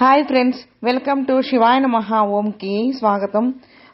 Hi friends welcome to Shivayana Maha ఓంకి స్వాగతం.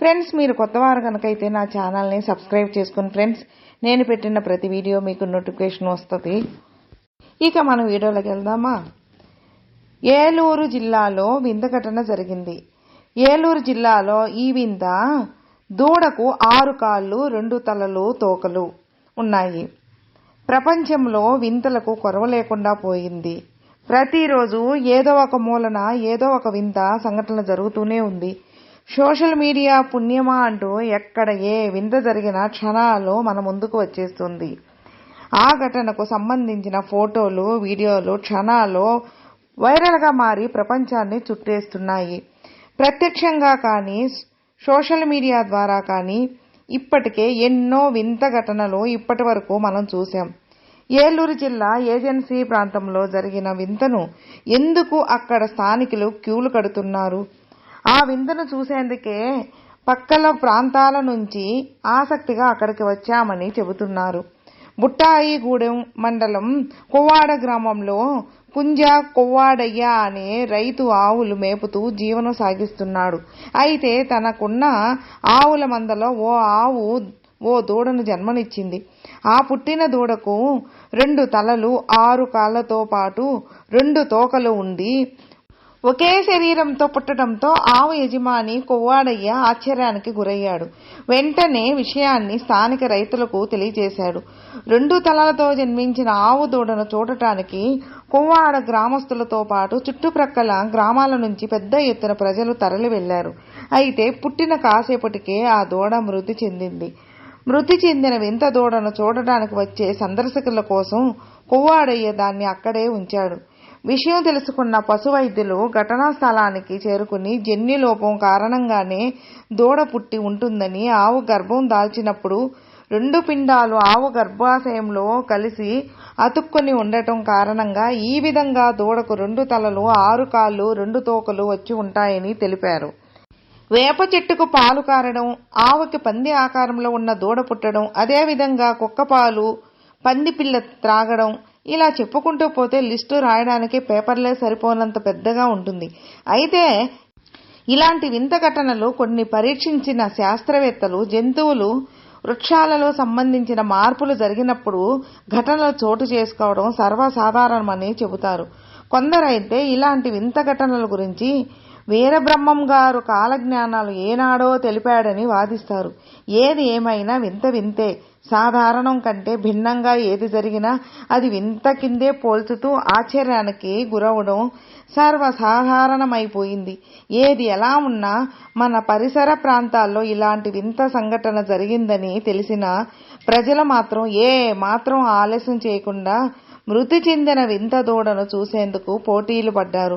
Friends మీరు కొత్త వారు కనుకైతే నా ఛానల్ని సబ్స్క్రైబ్ చేసుకుని ఫ్రెండ్స్ నేను పెట్టిన ప్రతి వీడియో మీకు నోటిఫికేషన్ వస్తుంది. ఇక మనం వీడియోలోకి వెళ్దామా? ఏలూరు జిల్లాలో వింత ఘటన జరిగింది. ఏలూరు జిల్లాలో ఈ వింత దూడకు ఆరు కాళ్ళు రెండు తలలు తోకలు ఉన్నాయి. ప్రపంచంలో వింతలకు కొరవ లేకుండా పోయింది. ప్రతిరోజు ఏదో ఒక మూలన ఏదో ఒక వింత సంఘటన జరుగుతూనే ఉంది. సోషల్ మీడియా పుణ్యమా అంటూ ఎక్కడ ఏ వింత జరిగిన క్షణాల్లో మన ముందుకు వచ్చేస్తుంది. ఆ ఘటనకు సంబంధించిన ఫోటోలు వీడియోలు క్షణాల్లో వైరల్గా మారి ప్రపంచాన్ని చుట్టేస్తున్నాయి. ప్రత్యక్షంగా కానీ సోషల్ మీడియా ద్వారా కానీ ఇప్పటికే ఎన్నో వింత ఘటనలు ఇప్పటి వరకు మనం చూసాం ఏలూరు జిల్లా ఏజెన్సీ ప్రాంతంలో జరిగిన వింతను ఎందుకు అక్కడ స్థానికులు క్యూలు కడుతున్నారు? ఆ వింతను చూసేందుకే పక్కల ప్రాంతాల నుంచి ఆసక్తిగా అక్కడికి వచ్చామని చెబుతున్నారు. బుట్టాయిగూడెం మండలం కొవ్వాడ గ్రామంలో కుంజ కొవ్వాడయ్య అనే రైతు ఆవులు మేపుతూ జీవనం సాగిస్తున్నాడు. అయితే తనకున్న ఆవుల మందలో ఓ ఆవు ఓ దూడను జన్మనిచ్చింది. ఆ పుట్టిన దూడకు రెండు తలలు ఆరు కాళ్ళతో పాటు రెండు తోకలు ఉండి ఒకే శరీరంతో పుట్టడంతో ఆవు యజమాని కొవ్వాడయ్య ఆశ్చర్యానికి గురయ్యాడు. వెంటనే విషయాన్ని స్థానిక రైతులకు తెలియజేశాడు. రెండు తలలతో జన్మించిన ఆవు దూడను చూడటానికి కొవ్వాడ గ్రామస్తులతో పాటు చుట్టుప్రక్కల గ్రామాల నుంచి పెద్ద ఎత్తున ప్రజలు తరలి వెళ్ళారు అయితే పుట్టిన కాసేపటికే ఆ దూడ మృతి చెందింది. మృతి చెందిన వింత దూడను చూడటానికి వచ్చే సందర్శకుల కోసం కొవ్వాడయ్య దాన్ని అక్కడే ఉంచాడు. విషయం తెలుసుకున్న పశు వైద్యులు ఘటనా స్థలానికి చేరుకుని జన్యులోపం కారణంగానే దూడ పుట్టి ఉంటుందని ఆవు గర్భం దాల్చినప్పుడు రెండు పిండాలు ఆవు గర్భాశయంలో కలిసి అతుక్కొని ఉండటం కారణంగా ఈ విధంగా దూడకు రెండు తలలు ఆరు కాళ్ళు రెండు తోకలు వచ్చి ఉంటాయని తెలిపారు. వేప చెట్టుకు పాలు కారడం ఆవుకి పంది ఆకారంలో ఉన్న దూడ పుట్టడం అదేవిధంగా కుక్క పాలు పంది పిల్ల త్రాగడం ఇలా చెప్పుకుంటూ పోతే లిస్టు రాయడానికి పేపర్లే సరిపోనంత పెద్దగా ఉంటుంది. అయితే ఇలాంటి వింత ఘటనలు కొన్ని పరీక్షించిన శాస్త్రవేత్తలు జంతువులు వృక్షాలలో సంబంధించిన మార్పులు జరిగినప్పుడు ఘటనలు చోటు చేసుకోవడం సర్వసాధారణమని చెబుతారు. కొందరైతే ఇలాంటి వింత ఘటనల గురించి వీరబ్రహ్మం గారు కాలజ్ఞానాలు ఏనాడో తెలిపాడని వాదిస్తారు. ఏది ఏమైనా వింత వింతే సాధారణం కంటే భిన్నంగా ఏది జరిగినా అది వింత కిందే పోల్చుతూ ఆశ్చర్యానికి గురవడం సర్వసాధారణమైపోయింది. ఏది ఎలా ఉన్నా మన పరిసర ప్రాంతాల్లో ఇలాంటి వింత సంఘటన జరిగిందని తెలిసిన ప్రజలు మాత్రం ఏ మాత్రం ఆలస్యం చేయకుండా మృతి చెందిన వింత దూడను చూసేందుకు పోటీలు పడ్డారు.